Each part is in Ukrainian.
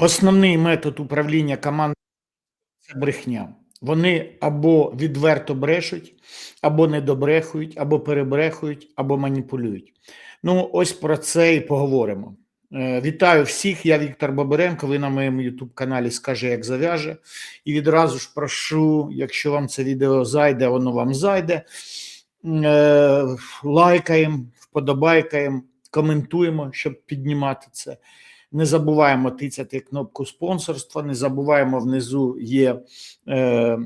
Основний метод управління командою це брехня. Вони або відверто брешуть, або недобрехують, або перебрехують, або маніпулюють. Ну, ось про це і поговоримо. Е, Вітаю всіх. Я Віктор Бабиренко. Ви на моєму youtube каналі Скаже, як зав'яже. І відразу ж прошу, якщо вам це відео зайде, воно вам зайде. Е, Лайкаємо, вподобайкаємо, коментуємо, щоб піднімати це. Не забуваємо тицяти кнопку спонсорства, не забуваємо внизу є е,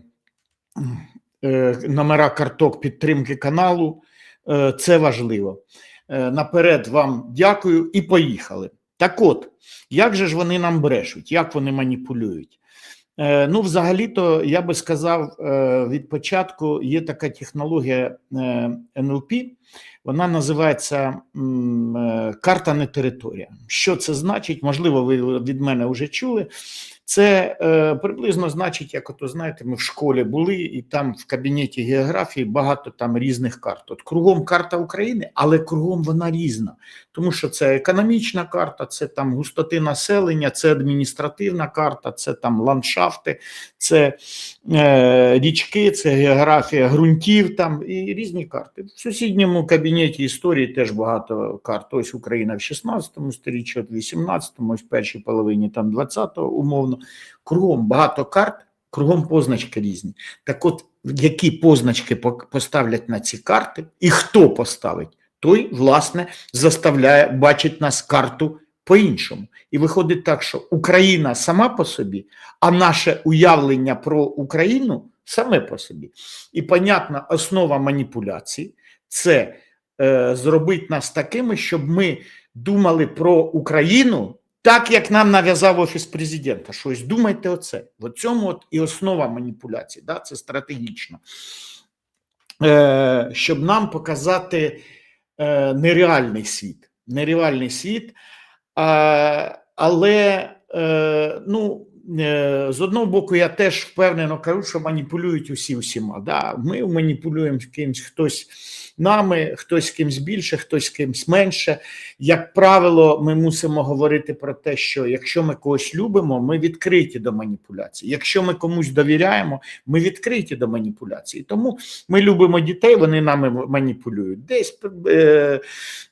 е, номера карток підтримки каналу. Е, це важливо. Е, наперед вам дякую і поїхали. Так от, як же ж вони нам брешуть, як вони маніпулюють? Е, ну, взагалі-то, я би сказав, е, від початку є така технологія е, НЛП, вона називається карта не територія. Що це значить? Можливо, ви від мене вже чули. Це е, приблизно значить, як ото знаєте, ми в школі були, і там в кабінеті географії багато там різних карт. От кругом карта України, але кругом вона різна, тому що це економічна карта, це там густоти населення, це адміністративна карта, це там ландшафти, це е, річки, це географія ґрунтів там і різні карти. В сусідньому кабінеті історії теж багато карт. Ось Україна в 16 сторіччі, в 18-му, ось в першій половині там 20-го умовно. Кругом багато карт, кругом позначки різні. Так от, які позначки поставлять на ці карти, і хто поставить, той, власне, заставляє бачити нас карту по-іншому. І виходить так, що Україна сама по собі, а наше уявлення про Україну саме по собі. І понятна основа маніпуляції це е, зробити нас такими, щоб ми думали про Україну так, як нам нав'язав офіс президента. щось ось думайте оце. В цьому от і основа маніпуляції, да? це стратегічно. Е, щоб нам показати е, нереальний світ. Нереальний світ. А, але е, ну, з одного боку, я теж впевнено кажу, що маніпулюють усі усіма. Да? Ми маніпулюємо кимсь, хтось нами, хтось кимсь більше, хтось з кимсь менше. Як правило, ми мусимо говорити про те, що якщо ми когось любимо, ми відкриті до маніпуляцій. Якщо ми комусь довіряємо, ми відкриті до маніпуляцій. Тому ми любимо дітей, вони нами маніпулюють. Десь е,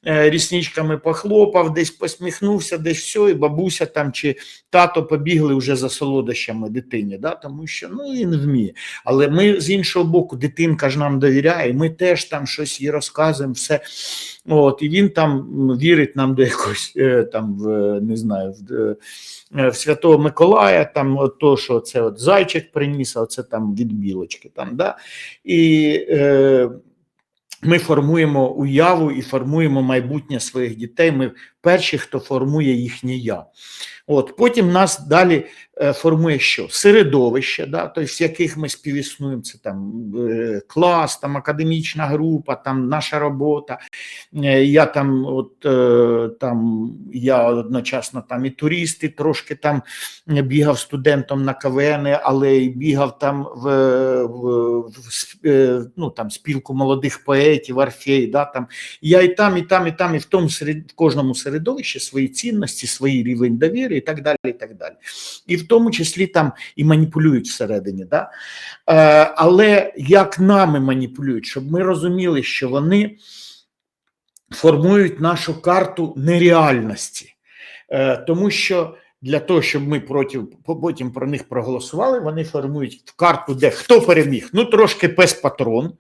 е, рісничками похлопав, десь посміхнувся, десь все, і бабуся там чи тато побігли вже за солодощами дитині, да? тому що ну він вміє. Але ми з іншого боку, дитинка ж нам довіряє, ми теж там щось їй розказуємо, все. От, і він там вірить нам до якогось е, там в не знаю, в, е, в Святого Миколая, там от то, що це от зайчик приніс, а це там від білочки. Там, да? І е, ми формуємо уяву і формуємо майбутнє своїх дітей. Ми перші, хто формує їхнє я. От потім нас далі е, формує що? Середовище, да, тобто в яких ми співіснуємо. Це там е, клас, там академічна група, там наша робота. Е, я там, от там я одночасно там і турист, і трошки там бігав студентом на КВН, але й бігав там в, в, в ну, там, спілку молодих поетів, Орфей, да, там. Я і там, і там, і там, і в тому в кожному середовищі свої цінності, свій рівень довіри і так далі. І так далі. І в тому числі там і маніпулюють всередині. Да? Е, але як нами маніпулюють, щоб ми розуміли, що вони формують нашу карту нереальності. Е, тому що для того, щоб ми проти, потім про них проголосували, вони формують карту, де хто переміг. Ну, трошки пес патрон.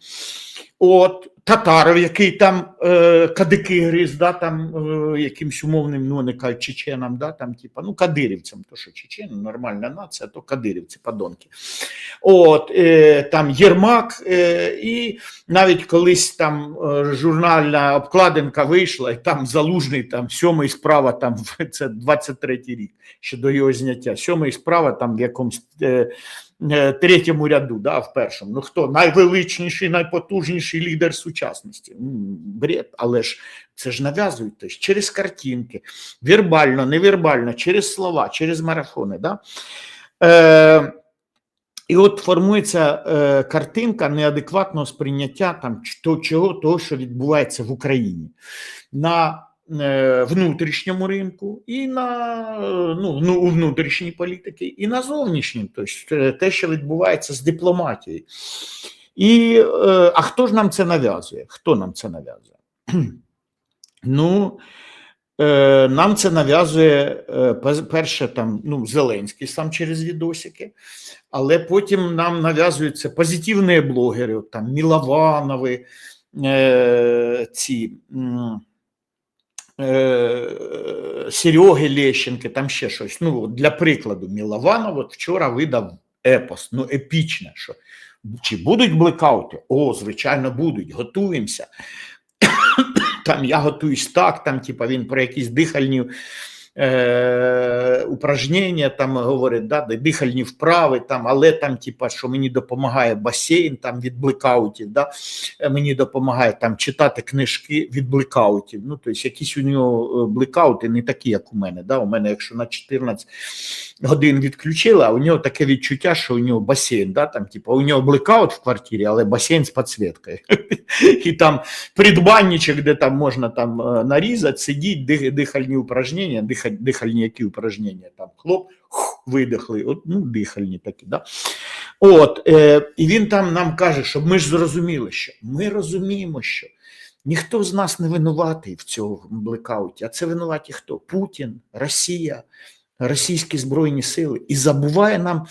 От татаров, який там е, кадики гриз, да, там е, якимсь умовним, ну не кажуть, чеченам, да, там, типа, ну, кадирівцям, то що чечени, нормальна нація, то кадирівці, подонки. От, е, там Єрмак, е, і навіть колись там е, журнальна обкладинка вийшла, і там залужний, там сьомий справа, там це 23-й рік, ще до його зняття. Сьомий справа там в якомусь. Е, третьому ряду, да, в першому. Ну хто найвеличніший, найпотужніший лідер сучасності? Бред, але ж це ж нав'язують тобто, через картинки, вербально, невербально, через слова, через марафони. Да? Е, і от формується е, картинка неадекватного сприйняття там, чого, того, що відбувається в Україні. На е, внутрішньому ринку, і на е, ну, ну, у внутрішній політики, і на зовнішнім, тобто е, те, що відбувається з дипломатією. І, е, а хто ж нам це нав'язує? Хто нам це нав'язує? Ну, е, нам це нав'язує е, перше, там, ну, Зеленський сам через відосики, але потім нам нав'язуються позитивні блогери, там Мілованови, е, ці. Е, Сереги Лещенки, там ще щось. Ну, для прикладу, Мілованов от вчора видав епос, ну, епічне, що чи будуть блекаути? О, звичайно, будуть, готуємося. Там я готуюсь так, там, типа, він про якісь дихальні е, упражнення там говорить, да, дихальні вправи, там, але там, типа, що мені допомагає басейн там, від блекаутів, да, е, мені допомагає там читати книжки від блекаутів. Ну, тобто якісь у нього е, блекаути не такі, як у мене. Да? У мене, якщо на 14 годин відключили, а у нього таке відчуття, що у нього басейн, да? там, типу, у нього блекаут в квартирі, але басейн з підсвіткою. І там предбанничок, де там можна там е, нарізати, сидіть, дих, дихальні упражнення, дихальні які упражнення, там хлоп, видихли, от, ну, дихальні такі, да. От, е, і він там нам каже, щоб ми ж зрозуміли, що ми розуміємо, що ніхто з нас не винуватий в цьому блекауті, а це винуваті хто? Путін, Росія, російські збройні сили. І забуває нам,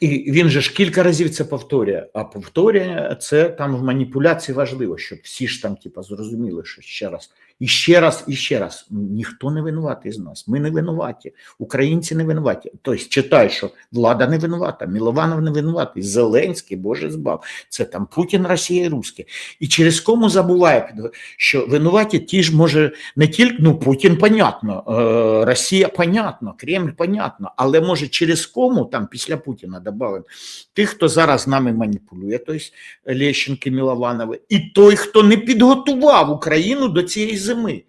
і він же ж кілька разів це повторює, а повторює це там в маніпуляції важливо, щоб всі ж там, типа, зрозуміли, що ще раз, і ще раз, і ще раз. Ніхто не винуватий з нас. Ми не винуваті, українці не винуваті. Тобто читай, що влада не винувата, Мілованов не винуватий, Зеленський, Боже збав. Це там Путін, Росія і Руське. І через кому забуває, що винуваті ті ж може не тільки ну Путін, понятно, е, Росія, понятно, Кремль, понятно, але може через кому там після Путіна додаємо тих, хто зараз нами маніпулює, тобто Лещенки, Мілованови, і той, хто не підготував Україну до цієї зими.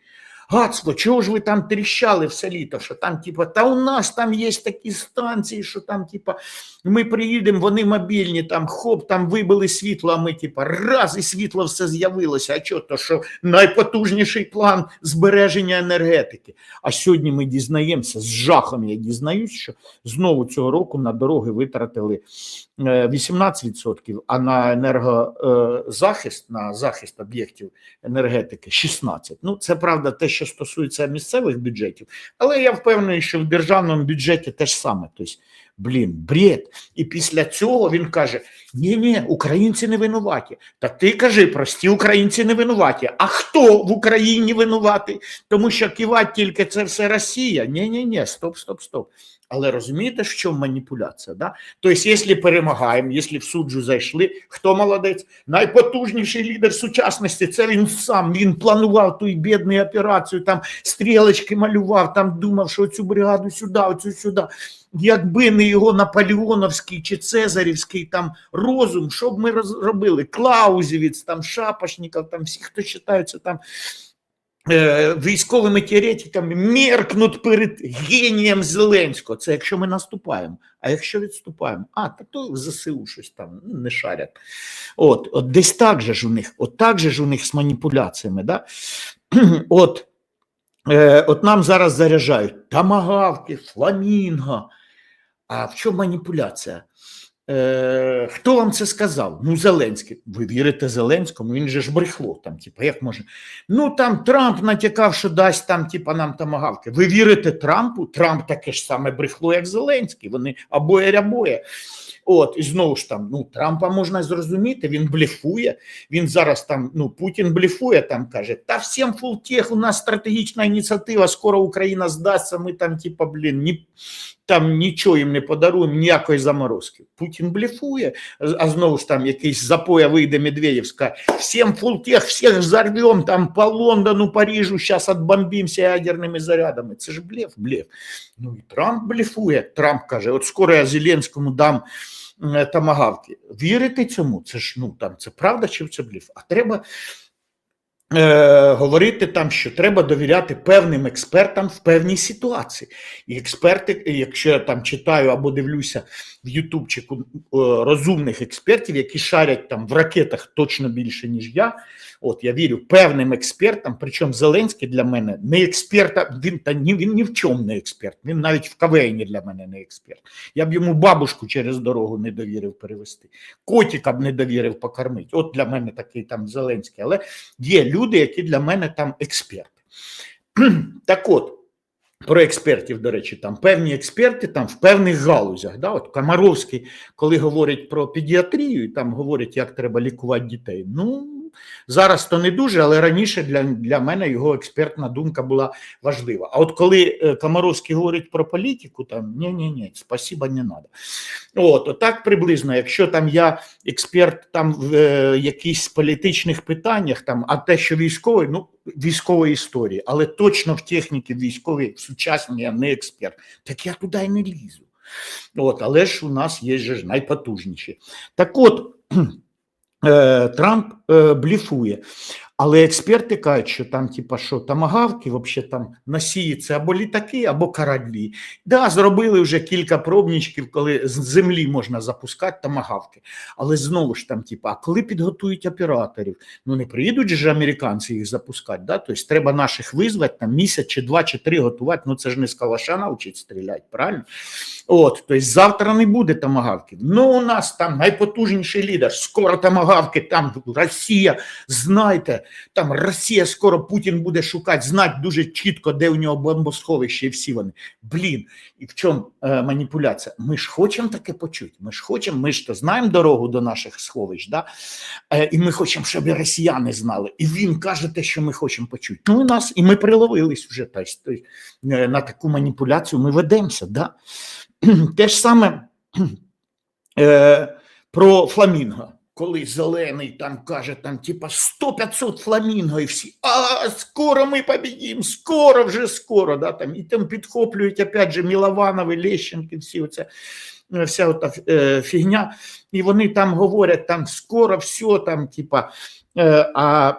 Гацло, чого ж ви там тріщали все літо, що там, типа, та у нас там є такі станції, що там, типа, ми приїдемо, вони мобільні, там хоп, там вибили світло, а ми, типа, раз і світло все з'явилося. А що то, що найпотужніший план збереження енергетики. А сьогодні ми дізнаємося, з жахом я дізнаюсь, що знову цього року на дороги витратили е, 18%, а на енергозахист, на захист об'єктів енергетики 16%. Ну, це правда те, що стосується місцевих бюджетів, але я впевнений, що в державному бюджеті теж саме. Тобто, блін, бред. І після цього він каже: ні, ні, українці не винуваті. Та ти кажи, прості українці не винуваті. А хто в Україні винуватий? Тому що кивати тільки це все Росія. Ні, ні, ні, стоп, стоп, стоп. Але розумієте, чому маніпуляція? Да? Тобто, якщо перемагаємо, якщо в суджу зайшли, хто молодець? Найпотужніший лідер сучасності це він сам. Він планував ту бідну операцію, там стрілочки малював, там думав, що цю бригаду сюди, оцю сюди. Якби не його наполеоновський чи цезарівський там розум, що б ми роз- робили? Клаузевіць, там Шапошников, там всі, хто вважаються там військовими теоретиками, меркнуть перед генієм Зеленського. Це якщо ми наступаємо. А якщо відступаємо, а так то в ЗСУ щось там ну, не шарять. От, от десь так же ж у них, от так же ж у них з маніпуляціями. Да? От, е, от нам зараз заряджають тамагавки, фламінго. А в чому маніпуляція? Е, хто вам це сказав? Ну, Зеленський. Ви вірите Зеленському? Він же ж брехло там, типу, як може? Ну там Трамп натякав, що дасть там, типу, нам тамагавки. Ви вірите Трампу? Трамп таке ж саме брехло, як Зеленський. Вони обоє рябоє. От, і знову ж там, ну, Трампа можна зрозуміти, він блефує. Він зараз там, ну, Путін блефує, там каже: та всім фултех, у нас стратегічна ініціатива, скоро Україна здасться, ми там, типа, блін, ні, там нічого їм не подаруємо, ніякої заморозки. Путін блефує, а знову ж там якийсь запоя вийде Медведєв, скаже, всім фултех, всіх взорвем, там по Лондону, Парижу, зараз отбомбимося ядерними зарядами. Це ж блеф, блеф. Ну і Трамп блефує. Трамп каже: от скоро я Зеленському дам е, Тамагавки. Вірити цьому? Це ж ну там це правда чи це блеф? А треба е, говорити там, що треба довіряти певним експертам в певній ситуації. І експерти, якщо я там читаю або дивлюся в Ютубчику е, розумних експертів, які шарять там в ракетах точно більше, ніж я. От я вірю певним експертам, причому Зеленський для мене не експерт, він та ні, він ні в чому не експерт. Він навіть в кавейні для мене не експерт. Я б йому бабушку через дорогу не довірив перевести, котика б не довірив покормити. От для мене такий там Зеленський. Але є люди, які для мене там експерти. Так от. Про експертів, до речі, там певні експерти там в певних галузях. Да? От Комаровський, коли говорить про педіатрію, там говорять, як треба лікувати дітей. Ну зараз то не дуже, але раніше для, для мене його експертна думка була важлива. А от коли е, Комаровський говорить про політику, там ні, ні, ні, спасіба, не треба. От, отак приблизно, якщо там я експерт там в е, якихось політичних питаннях, там, а те, що військовий, ну військової історії, але точно в техніці військовій, в сучасній я не експерт. Так я туди й не лізу. От, але ж у нас є ж найпотужніші. Так от, Трамп е, бліфує. Але експерти кажуть, що там, типа, що тамагавки, взагалі там це або літаки, або кораблі. Да, зробили вже кілька пробничків, коли з землі можна запускати тамагавки. Але знову ж там, типа, а коли підготують операторів, ну не приїдуть же американці їх запускати. Да? Тобто треба наших визвати там місяць чи два чи три готувати. Ну це ж не з калаша навчить стріляти, правильно? От, тобто завтра не буде тамагавків. Ну, у нас там найпотужніший лідер. Скоро тамагавки, там Росія, знайте, там Росія скоро Путін буде шукати, знати дуже чітко, де у нього бомбосховище і всі вони. Блін, і в чому е, маніпуляція? Ми ж хочемо таке почути. Ми ж хочемо, ми ж то знаємо дорогу до наших сховищ, да? е, і ми хочемо, щоб і росіяни знали. І він каже те, що ми хочемо почути. Ну, і нас, і ми приловились вже тобто, тобто, е, на таку маніпуляцію. Ми ведемося. Да? Те ж саме е, про фламінго. Коли зелений там каже, там типа 100-500 фламінго, і всі, а скоро ми побідім, скоро вже скоро. Да, там, І там підхоплюють опять же Мілованови, Лещенки, всі оця, е, вся ота е, фігня. І вони там говорять, там скоро все, там, типа, е, а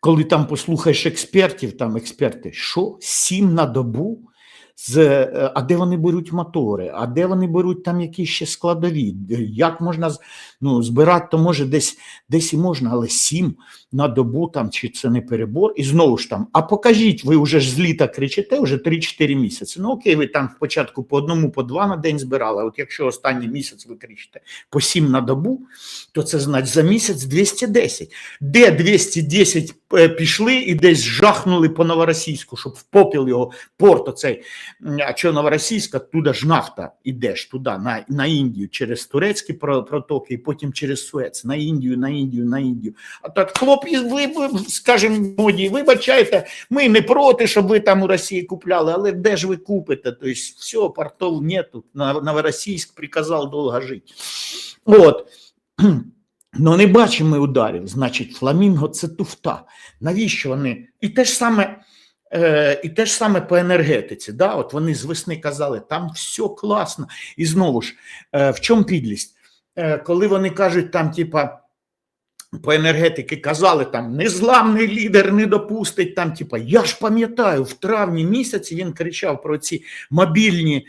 коли там послухаєш експертів, там експерти, що сім на добу? З, е, а де вони беруть мотори, а де вони беруть там якісь ще складові? Як можна ну, збирати, то може десь, десь і можна, але сім на добу там, чи це не перебор? І знову ж там, а покажіть, ви вже ж з літа кричите, вже 3-4 місяці. Ну окей, ви там спочатку по одному, по два на день збирали. От якщо останній місяць ви кричите по сім на добу, то це значить за місяць 210. Де 210 е, пішли і десь жахнули по новоросійську, щоб в попіл його порт оцей. А що новоросійська, туди ж нафта ідеш туди, на, на Індію, через турецькі протоки, і потім через Суец, на Індію, на Індію, на Індію. А так, хлопці, ви, ви скажімо, моді, вибачайте, ми не проти, щоб ви там у Росії купляли, але де ж ви купите? Тобто, все, портов нету. Новоросійськ приказав довго жити. От. Ну, не бачимо ударів. Значить, фламінго це туфта. Навіщо вони? І те ж саме, е, і те ж саме по енергетиці. Да? От вони з весни казали, там все класно. І знову ж, е, в чому підлість? Е, коли вони кажуть, там, типа, по енергетики казали, там незламний лідер не допустить. Там, типа, я ж пам'ятаю, в травні місяці він кричав про ці мобільні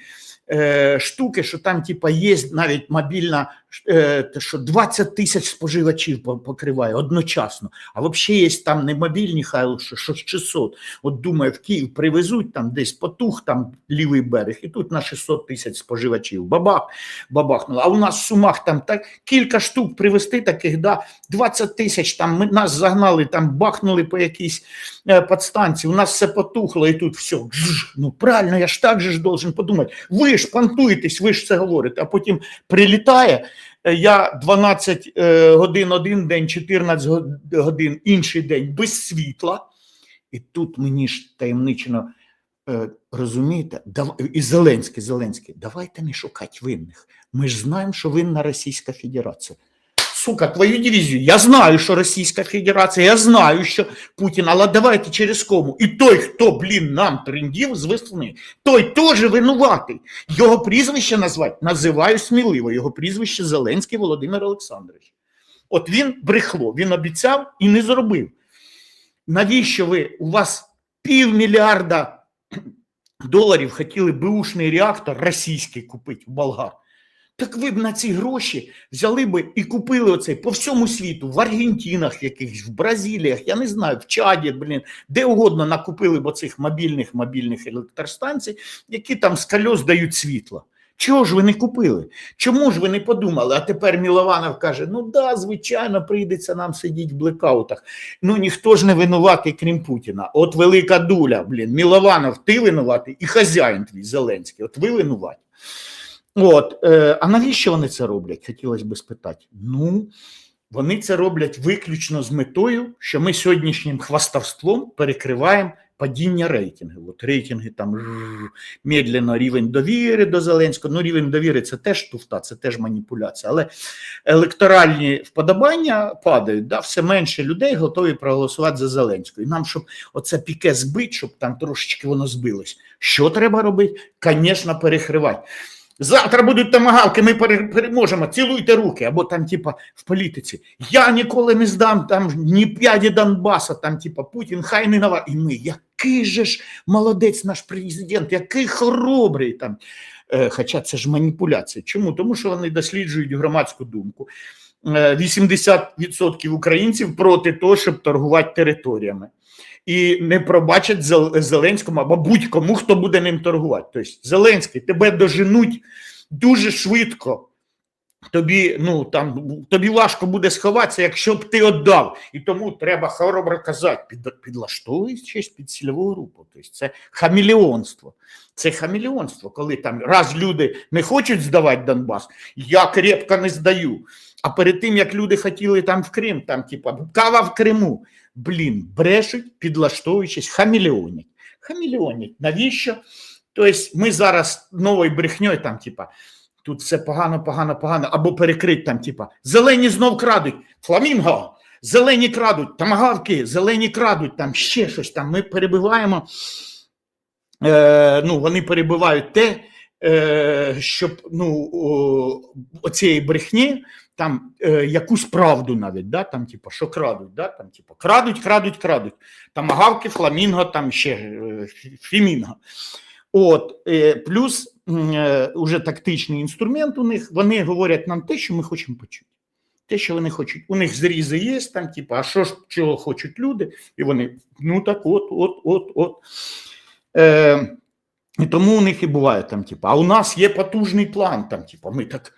е, штуки, що там, типа, є навіть мобільна, е, що 20 тисяч споживачів по- покриває одночасно. А взагалі є там не мобільні хай, що, що 600. От думаю, в Київ привезуть там десь потух, там лівий берег, і тут на 600 тисяч споживачів. Бабах, бабахнуло. А у нас в Сумах там так кілька штук привезти таких, да, 20 тисяч там ми, нас загнали, там бахнули по якійсь е, подстанції, у нас все потухло, і тут все. гжж. Ну правильно, я ж так же ж должен подумати. Ви ж понтуєтесь, ви ж це говорите, а потім прилітає. е, Я 12 е, годин один день, 14 годин інший день без світла. І тут мені ж таємничено е, розумієте, і Зеленський, Зеленський, давайте не шукати винних. Ми ж знаємо, що винна Російська Федерація. Сука, твою дивізію. Я знаю, що Російська Федерація, я знаю, що Путін, але давайте через кому. І той, хто, блін, нам трендів з весни, той теж винуватий. Його прізвище назвати називаю сміливо. Його прізвище Зеленський Володимир Олександрович. От він брехло, він обіцяв і не зробив. Навіщо ви у вас півмільярда доларів хотіли беушний реактор російський купити в болгар? Так ви б на ці гроші взяли би і купили оцей по всьому світу, в Аргентинах якихось, в Бразиліях, я не знаю, в Чаді, блін, де угодно накупили б оцих мобільних мобільних електростанцій, які там з кольос дають світло. Чого ж ви не купили? Чому ж ви не подумали? А тепер Мілованов каже: ну да, звичайно, прийдеться нам сидіти в блекаутах. Ну ніхто ж не винуватий, крім Путіна. От велика дуля, блін, Мілованов, ти винуватий і хазяїн твій Зеленський. От ви винуваті. От, е, а навіщо вони це роблять? Хотілося б спитати. Ну, вони це роблять виключно з метою, що ми сьогоднішнім хвастовством перекриваємо падіння рейтингів. От рейтинги там медленно рівень довіри до Зеленського. Ну, рівень довіри це теж туфта, це теж маніпуляція. Але електоральні вподобання падають, да, все менше людей готові проголосувати за Зеленського. І нам, щоб оце піке збити, щоб там трошечки воно збилось. Що треба робити? Звісно, перекривати. Завтра будуть тамагалки, ми пере- переможемо, цілуйте руки. Або там, типа, в політиці. Я ніколи не здам там ні п'яді Донбаса, там, типа, Путін, хай не нава. І ми, який же ж молодець наш президент, який хоробрий там. Е, Хоча це ж маніпуляція. Чому? Тому що вони досліджують громадську думку. Е, 80% українців проти того, щоб торгувати територіями. І не пробачать Зеленському або будь-кому, хто буде ним торгувати. Тобто, Зеленський, тебе доженуть дуже швидко. Тобі, ну, там, тобі важко буде сховатися, якщо б ти віддав. І тому треба хоробро казати, під, підлаштовуючись під цільову групу. Тобто це хамелеонство. Це хамелеонство, коли там раз люди не хочуть здавати Донбас, я крепко не здаю. А перед тим, як люди хотіли там в Крим, там, типа, кава в Криму, блін, брешуть, підлаштовуючись, хамелеонять. Хамелеонять. Навіщо? Тобто ми зараз новою брехньою, там, типа, тут все погано, погано, погано, або перекрить там, типа, зелені знов крадуть, фламінго, зелені крадуть, тамагавки, зелені крадуть, там ще щось там. Ми перебиваємо, е, ну, вони перебивають те, е, щоб ну, о, брехні там е, якусь правду навіть, да, там, типу, що крадуть, да, там, типу, крадуть, крадуть, крадуть. Тамагавки, фламінго, там ще е, фімінго. От, е, плюс уже тактичний інструмент у них, вони говорять нам те, що ми хочемо почути. Те, що вони хочуть. У них зрізи є, там, типу, а що ж чого хочуть люди? І вони, ну так, от, от, от, от. Е, і тому у них і буває там, типу, а у нас є потужний план, там, типу, ми так.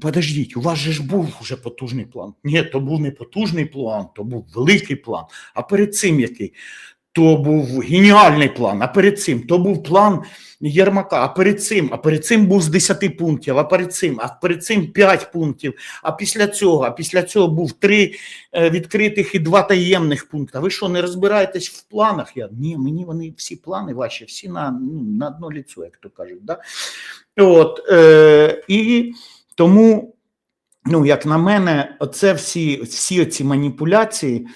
Подождіть, у вас же ж був вже потужний план. Ні, то був не потужний план, то був великий план. А перед цим який? То був геніальний план, а перед цим то був план Єрмака, а перед цим, а перед цим був з 10 пунктів, а перед цим, а перед цим 5 пунктів, а після цього, а після цього був 3 відкритих і 2 таємних пункти. Ви що, не розбираєтесь в планах? Я ні, мені вони всі плани ваші, всі на, ну, на одно ліцо, як то кажуть. Да? От, е, і тому, ну, як на мене, оце всі, всі ці маніпуляції.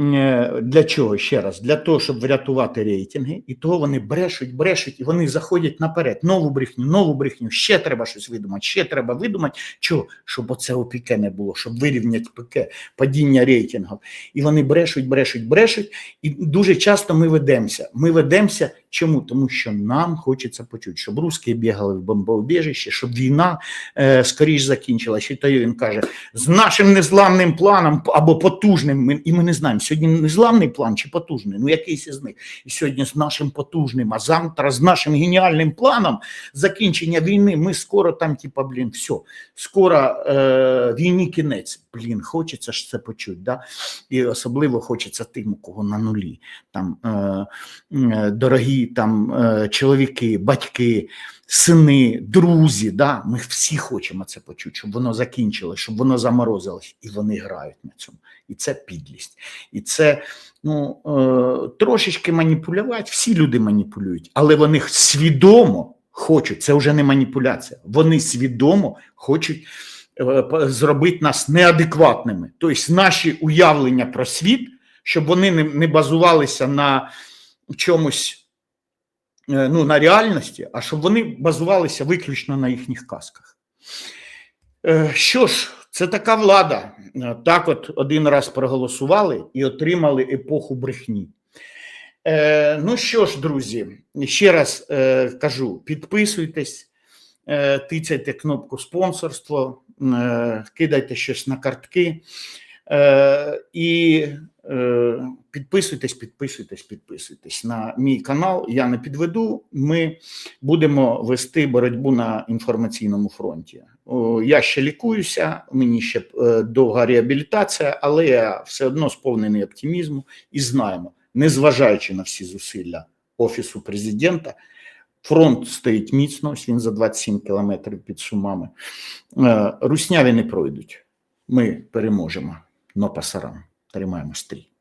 Е, Для чого ще раз? Для того, щоб врятувати рейтинги, і того вони брешуть, брешуть, і вони заходять наперед. Нову брехню, нову брехню. Ще треба щось видумати, ще треба видумати. Чого? Щоб оце опіке не було, щоб вирівняти піке, падіння рейтингів. І вони брешуть, брешуть, брешуть. І дуже часто ми ведемося. Ми ведемося. Чому? Тому що нам хочеться почути, щоб русські бігали в бомбоубіжище, щоб війна е, скоріш закінчилася. То він каже: з нашим незламним планом або потужним, ми, і ми не знаємо, сьогодні незламний план чи потужний, ну якийсь із них. І сьогодні з нашим потужним, а завтра з нашим геніальним планом закінчення війни. Ми скоро там, типа, блін, все, скоро е, війні кінець. Блін, хочеться ж це почути. Да? І особливо хочеться тим, у кого на нулі. Там е, е, дорогі там е, чоловіки, батьки, сини, друзі. Да? Ми всі хочемо це почути, щоб воно закінчилось, щоб воно заморозилось. І вони грають на цьому. І це підлість. І це ну, е, трошечки маніпулювати. Всі люди маніпулюють, але вони свідомо хочуть. Це вже не маніпуляція. Вони свідомо хочуть е, зробити нас неадекватними. Тобто наші уявлення про світ, щоб вони не, базувалися на чомусь, ну, на реальності, а щоб вони базувалися виключно на їхніх казках. Е, Що ж, це така влада. Е, Так, от один раз проголосували і отримали епоху брехні. Е, ну що ж, друзі, ще раз е, кажу: підписуйтесь, е, тицяйте кнопку спонсорство, е, кидайте щось на картки. Е, і е, підписуйтесь, підписуйтесь, підписуйтесь на мій канал. Я не підведу. Ми будемо вести боротьбу на інформаційному фронті. Я ще лікуюся, мені ще е, довга реабілітація, але я все одно сповнений оптимізму і знаємо, незважаючи на всі зусилля офісу президента. Фронт стоїть міцно, ось він за 27 кілометрів під Сумами. Русняві не пройдуть. Ми переможемо. Но пасарам. Тримаємо стрій.